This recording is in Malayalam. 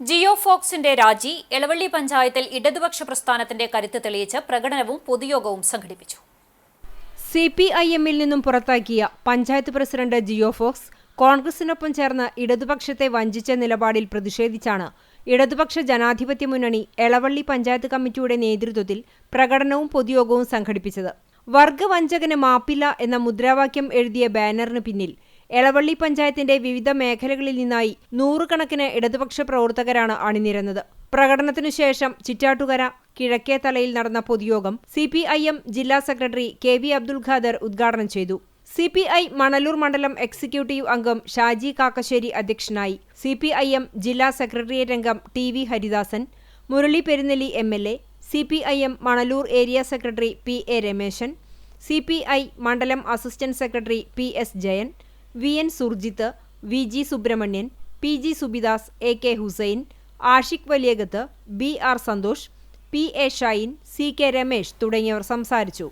ജിയോ ഫോക്സിന്റെ രാജി എളവള്ളി പഞ്ചായത്തിൽ ഇടതുപക്ഷ പ്രസ്ഥാനത്തിന്റെ കരുത്ത് തെളിയിച്ച് പ്രകടനവും പൊതുയോഗവും സംഘടിപ്പിച്ചു. സി പി ഐ എമ്മിൽ നിന്നും പുറത്താക്കിയ പഞ്ചായത്ത് പ്രസിഡന്റ് ജിയോ ഫോക്സ് കോൺഗ്രസിനൊപ്പം ചേർന്ന് ഇടതുപക്ഷത്തെ വഞ്ചിച്ച നിലപാടിൽ പ്രതിഷേധിച്ചാണ് ഇടതുപക്ഷ ജനാധിപത്യ മുന്നണി എളവള്ളി പഞ്ചായത്ത് കമ്മിറ്റിയുടെ നേതൃത്വത്തിൽ പ്രകടനവും പൊതുയോഗവും സംഘടിപ്പിച്ചത്. വർഗവഞ്ചകന് മാപ്പില്ല എന്ന മുദ്രാവാക്യം എഴുതിയ ബാനറിന് പിന്നിൽ എളവള്ളി പഞ്ചായത്തിന്റെ വിവിധ മേഖലകളിൽ നിന്നായി നൂറുകണക്കിന് ഇടതുപക്ഷ പ്രവർത്തകരാണ് അണിനിരന്നത്. പ്രകടനത്തിനു ശേഷം ചിറ്റാട്ടുകര കിഴക്കേതലയിൽ നടന്ന പൊതുയോഗം സി പി ഐ എം ജില്ലാ secretary K V Abdul Khader ഉദ്ഘാടനം ചെയ്തു. സി പി ഐ മണലൂർ മണ്ഡലം എക്സിക്യൂട്ടീവ് അംഗം ഷാജി കാക്കശ്ശേരി അധ്യക്ഷനായി. സി പി ഐ എം ജില്ലാ സെക്രട്ടേറിയറ്റ് അംഗം T V Haridasan Murali Perunnelli M L A C P I M Manalur area secretary P A Rameshan C P I മണ്ഡലം assistant secretary P S Jayan V N Surjith V G Subramanian P G Subidas A K Hussain Ashiq Valiyakath B R Santhosh P A Shine C K Ramesh തുടങ്ങിയവർ സംസാരിച്ചു.